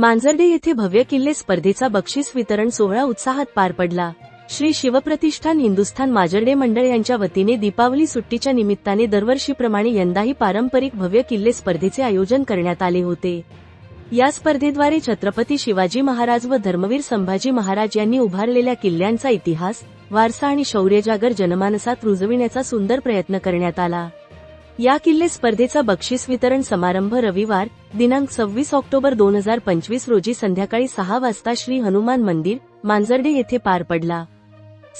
मांजर्डे येथे भव्य किल्ले स्पर्धेचा बक्षीस वितरण सोहळा उत्साहात पार पडला. श्री शिवप्रतिष्ठान हिंदुस्थान माजर्डे मंडळ यांच्या वतीने दीपावली सुट्टीच्या निमित्ताने दरवर्षीप्रमाणे यंदाही पारंपरिक भव्य किल्ले स्पर्धेचे आयोजन करण्यात आले होते. या स्पर्धेद्वारे छत्रपती शिवाजी महाराज व धर्मवीर संभाजी महाराज यांनी उभारलेल्या किल्ल्यांचा इतिहास वारसा आणि शौर्यजागर जनमानसात रुजविण्याचा सुंदर प्रयत्न करण्यात आला. या किल्ले स्पर्धेचा बक्षीस वितरण समारंभ रविवार दिनांक सव्वीस ऑक्टोबर दोन हजार पंचवीस रोजी संध्याकाळी सहा वाजता श्री हनुमान मंदिर मांजर्डे येथे पार पडला.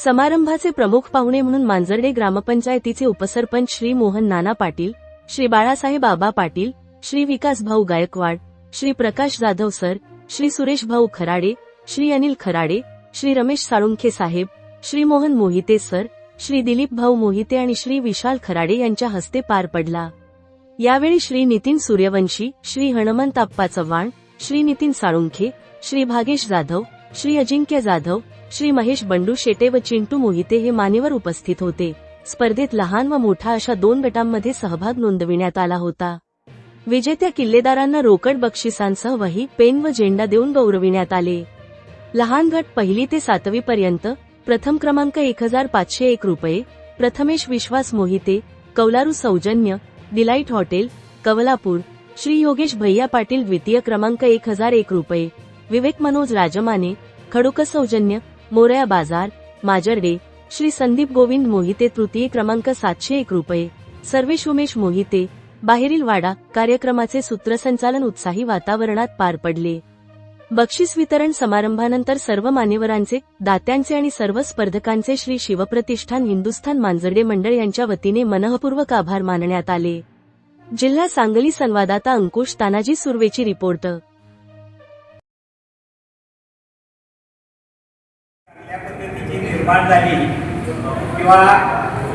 समारंभाचे प्रमुख पाहुणे म्हणून मांजर्डे ग्रामपंचायतीचे उपसरपंच श्री मोहन नाना पाटील श्री बाळासाहेब आबा पाटील श्री विकास भाऊ गायकवाड श्री प्रकाश जाधव सर श्री सुरेश भाऊ खराडे श्री अनिल खराडे श्री रमेश साळुंखे साहेब श्री मोहन मोहिते सर श्री दिलीप भाऊ मोहिते आणि श्री विशाल खराडे यांच्या हस्ते पार पडला. यावेळी श्री नितीन सूर्यवंशी श्री हनुमंताप्पा चव्हाण श्री नितीन साळुंखे श्री भागेश जाधव श्री अजिंक्य जाधव श्री महेश बंडू शेटे व चिंटू मोहिते हे मान्यवर उपस्थित होते. स्पर्धेत लहान व मोठा अशा दोन गटांमध्ये सहभाग नोंदविण्यात आला होता. विजेत्या किल्लेदारांना रोकड बक्षिसांसह वही पेन व झेंडा देऊन गौरविण्यात आले. लहान गट पहिली ते सातवी पर्यंत प्रथम क्रमांक एक हजार पाचशे एक रुपये प्रथमेश विश्वास मोहिते कौलारू सौजन्य डिलाईट हॉटेल कवलापूर श्री योगेश भैया पाटील द्वितीय क्रमांक एक हजार एक रुपये विवेक मनोज राजमाने खडूक सौजन्य मोरया बाजार माजर्डे श्री संदीप गोविंद मोहिते तृतीय क्रमांक सातशे एक रुपये सर्वेश उमेश मोहिते बाहेरील वाडा कार्यक्रमाचे सूत्रसंचालन उत्साही वातावरणात पार पडले. बक्षीस वितरण समारंभानंतर सर्व मान्यवरांचे दात्यांचे आणि सर्व स्पर्धकांचे श्री शिवप्रतिष्ठान हिंदुस्थान मांजर्डे मंडळ यांच्या वतीने मनःपूर्वक आभार मानण्यात आले. जिल्हा सांगली संवाददाता अंकुश तानाजी सुर्वेची रिपोर्ट. निर्माण झाली. किंवा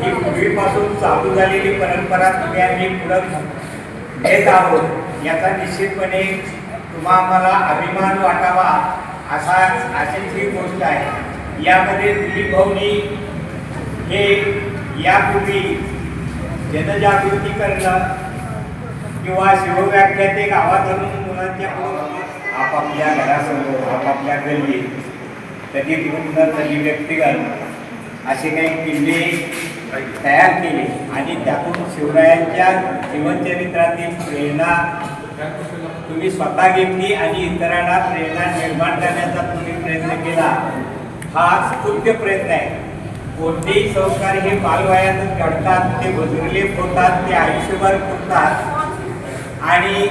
ही पूर्वीपासून चालू झालेली परंपरा तुम्ही आम्ही पुढे घेत आहोत याचा निश्चितपणे किंवा आम्हाला अभिमान वाटावा असा अशीच ही गोष्ट आहे. यामध्ये दिलीप भाऊनी हे यापूर्वी जनजागृती करणं किंवा शिवव्याख्या गावात आणून मुलांच्या आपापल्या घरासमोर आपापल्या गल्ली कधी कुटुंबात कधी व्यक्तिगत असे काही किल्ले तयार केले आणि त्यातून शिवरायांच्या जीवनचरित्रातील प्रेरणा तुम्ही स्वतः घेतली आणि इतरांना प्रेरणा निर्माण करण्याचा तुम्ही प्रयत्न केला. हा स्तुत्य प्रयत्न आहे. कोणतेही संस्कार हे बालवयातच घडतात ते बदलले होतात ते आयुष्यभर फुटतात. आणि